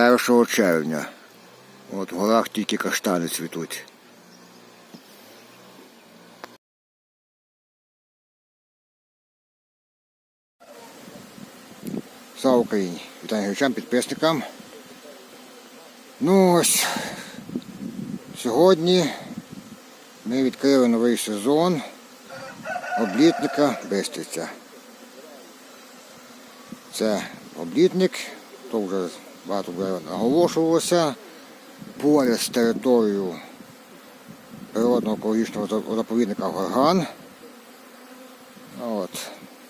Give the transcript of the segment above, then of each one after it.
1 червня. От в горах тільки каштани цвітуть. Слава Україні! Вітаю глядачам, підписникам. Ну ось сьогодні ми відкрили новий сезон облітника Бистриця. Це облітник, то вже багато вже наголошувалося, поряд з територією природного екологічного заповідника Горган. От.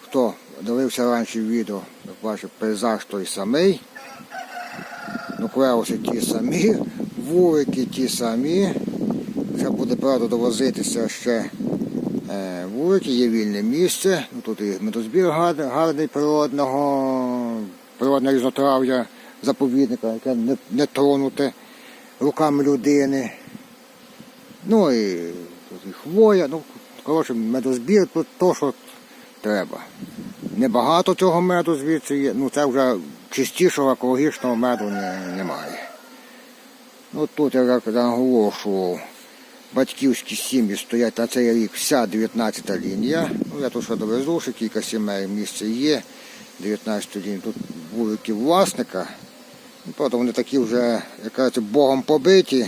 Хто дивився раніше відео, бачив, пейзаж той самий. Нуклеуси ті самі, вулики ті самі. Ще буде правда довозитися ще е, вулики, є вільне місце. Ну, тут і медозбір гарний природного, природне різнотрав'я заповідника, яке не, не тронуте руками людини. Ну і тут і хвоя, ну, коротше, медозбір тут то, що треба. Небагато цього меду звідси є, ну це вже чистішого екологічного меду не, немає. Ну тут я наголошував, батьківські сім'ї стоять на цей рік вся 19-та лінія. Ну я тут ще довезу, що кілька сімей в місці є. 19 лінія. Тут вулики власника. Правда, вони такі вже, як кажуть, богом побиті.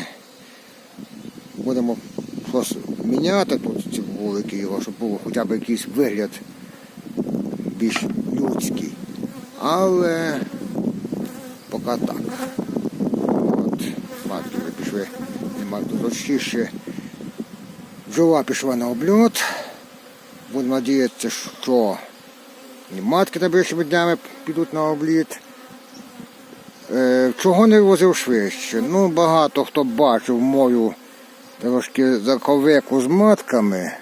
Будемо щось міняти тут ці вулики його, щоб був хоча б якийсь вигляд більш людський. Але поки так. От, матки вже пішли, нема тут ще бджола пішла на обльот. Будемо надіятися, що і матки найближчими днями підуть на обліт. Е, чого не возив швидше? Ну, багато хто бачив мою трошки заковику з матками,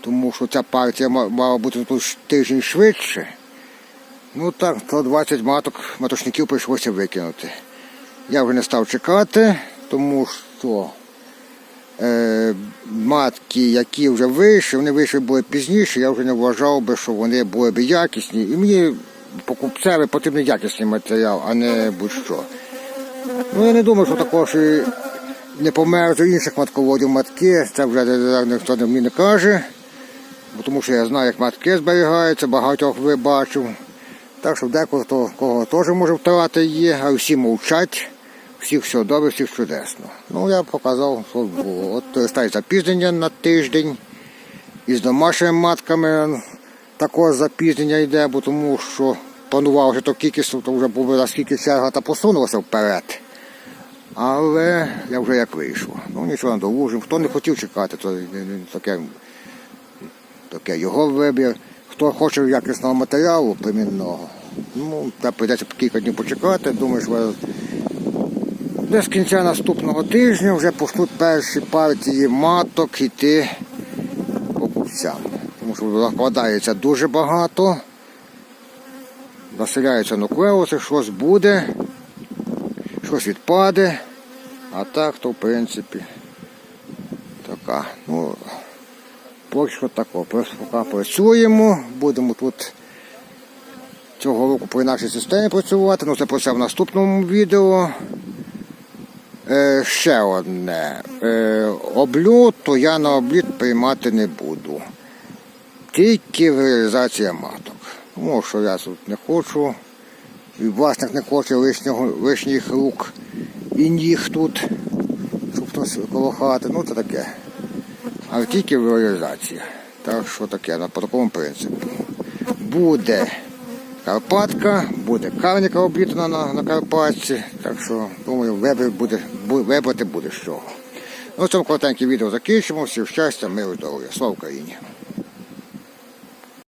тому що ця партія мала бути тут тиждень швидше. Ну так, 120 маток, маточників прийшлося викинути. Я вже не став чекати, тому що е, матки, які вже вийшли, вони вийшли були пізніше, я вже не вважав би, що вони були б якісні. І мені покупцеві потрібен якісний матеріал, а не будь-що. Ну я не думаю, що також і не помер з інших матководів матки, це вже ніхто мені не каже, бо тому що я знаю, як матки зберігаються, багатьох ви бачив. Так що декого кого теж може втирати є, а всі мовчать, всіх все добре, всіх чудесно. Ну я показав, що було. От стає запізнення на тиждень. І з домашніми матками також запізнення йде, бо тому що планував, що то кількість, то вже було наскільки черга та посунулася вперед. Але я вже як вийшло. Ну нічого не довужив. Хто не хотів чекати, то таке, таке його вибір. Хто хоче якісного матеріалу племінного, ну, та прийдеться кілька днів почекати. Думаю, що десь кінця наступного тижня вже почнуть перші партії маток йти покупцям. Тому закладається дуже багато. Населяються нуклеуси, щось буде, щось відпаде. А так то в принципі така. Ну, поки що тако. Поки працюємо, будемо тут цього року по нашій системі працювати. Ну це про це в наступному відео. Е, ще одне. Е, облют, то я на обліт приймати не буду. Тільки реалізація маток. Тому що я тут не хочу. І власник не хоче лишнього, лишніх рук і ніг тут, щоб хтось коло хати. Ну це таке. А тільки реалізація. Так що таке, на такому принципу. Буде Карпатка, буде карніка облітана на, на Карпатці. Так що, думаю, вибір буде, бу- вибрати буде з чого. Ну, цьому коротеньке відео закінчимо. Всім щастя, миру, здоров'я. Слава Україні!